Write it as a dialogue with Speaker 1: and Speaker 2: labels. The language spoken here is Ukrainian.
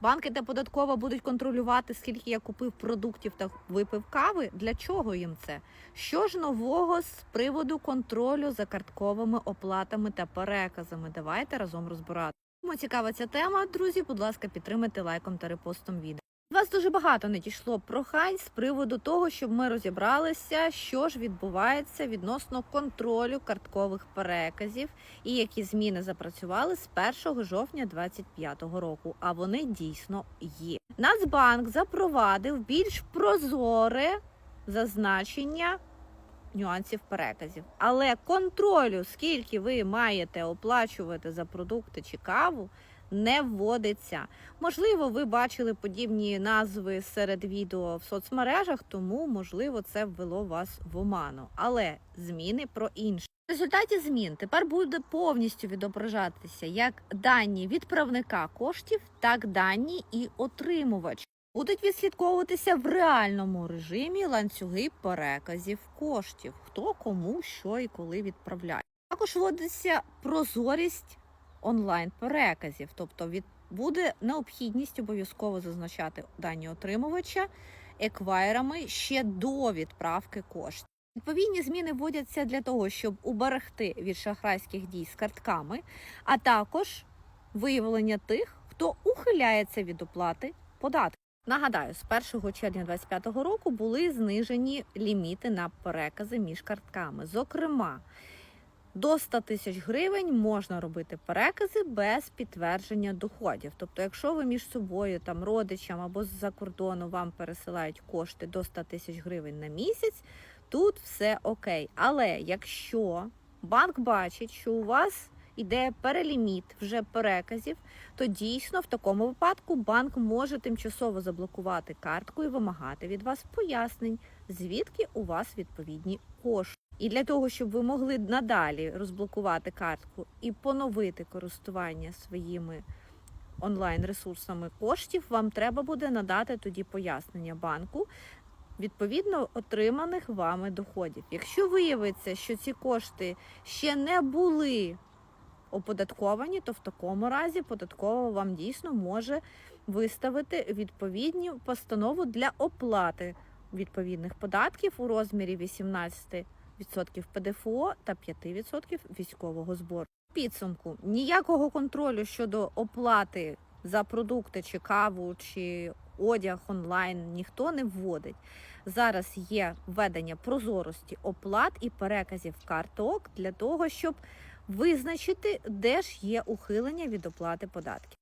Speaker 1: Банки та податкова будуть контролювати, скільки я купив продуктів та випив кави. Для чого їм це? Що ж нового з приводу контролю за картковими оплатами та переказами? Давайте разом розбирати. Кому цікава ця тема, друзі, будь ласка, підтримайте лайком та репостом відео. Дуже багато надійшло прохань з приводу того, щоб ми розібралися, що ж відбувається відносно контролю карткових переказів і які зміни запрацювали з 1 жовтня 2025 року. А вони дійсно є. Нацбанк запровадив більш прозоре зазначення нюансів переказів, але контролю, скільки ви маєте оплачувати за продукти чи каву. Не вводиться. Можливо, ви бачили подібні назви серед відео в соцмережах, тому можливо це ввело вас в оману. Але зміни про інше. В результаті змін тепер буде повністю відображатися як дані відправника коштів, так дані і отримувач. Будуть відслідковуватися в реальному режимі ланцюги переказів коштів, хто кому що і коли відправляє. Також вводиться прозорість онлайн переказів, тобто від буде необхідність обов'язково зазначати дані отримувача еквайрами ще до відправки коштів. Відповідні зміни вводяться для того, щоб уберегти від шахрайських дій з картками, а також виявлення тих, хто ухиляється від оплати податків. Нагадаю, з 1 червня 2025 року були знижені ліміти на перекази між картками. Зокрема, до 100 тисяч гривень можна робити перекази без підтвердження доходів. Тобто, якщо ви між собою, там родичам або з-за кордону вам пересилають кошти до 100 тисяч гривень на місяць, тут все окей. Але якщо банк бачить, що у вас іде переліміт вже переказів, то дійсно в такому випадку банк може тимчасово заблокувати картку і вимагати від вас пояснень, звідки у вас відповідні кошти. І для того, щоб ви могли надалі розблокувати картку і поновити користування своїми онлайн-ресурсами коштів, вам треба буде надати тоді пояснення банку відповідно отриманих вами доходів. Якщо виявиться, що ці кошти ще не були оподатковані, то в такому разі податкова вам дійсно може виставити відповідні постанову для оплати відповідних податків у розмірі 18% ПДФО та 5% військового збору. Підсумку ніякого контролю щодо оплати за продукти чи каву чи одяг онлайн ніхто не вводить. Зараз є введення прозорості оплат і переказів карток для того, щоб визначити, де ж є ухилення від оплати податків.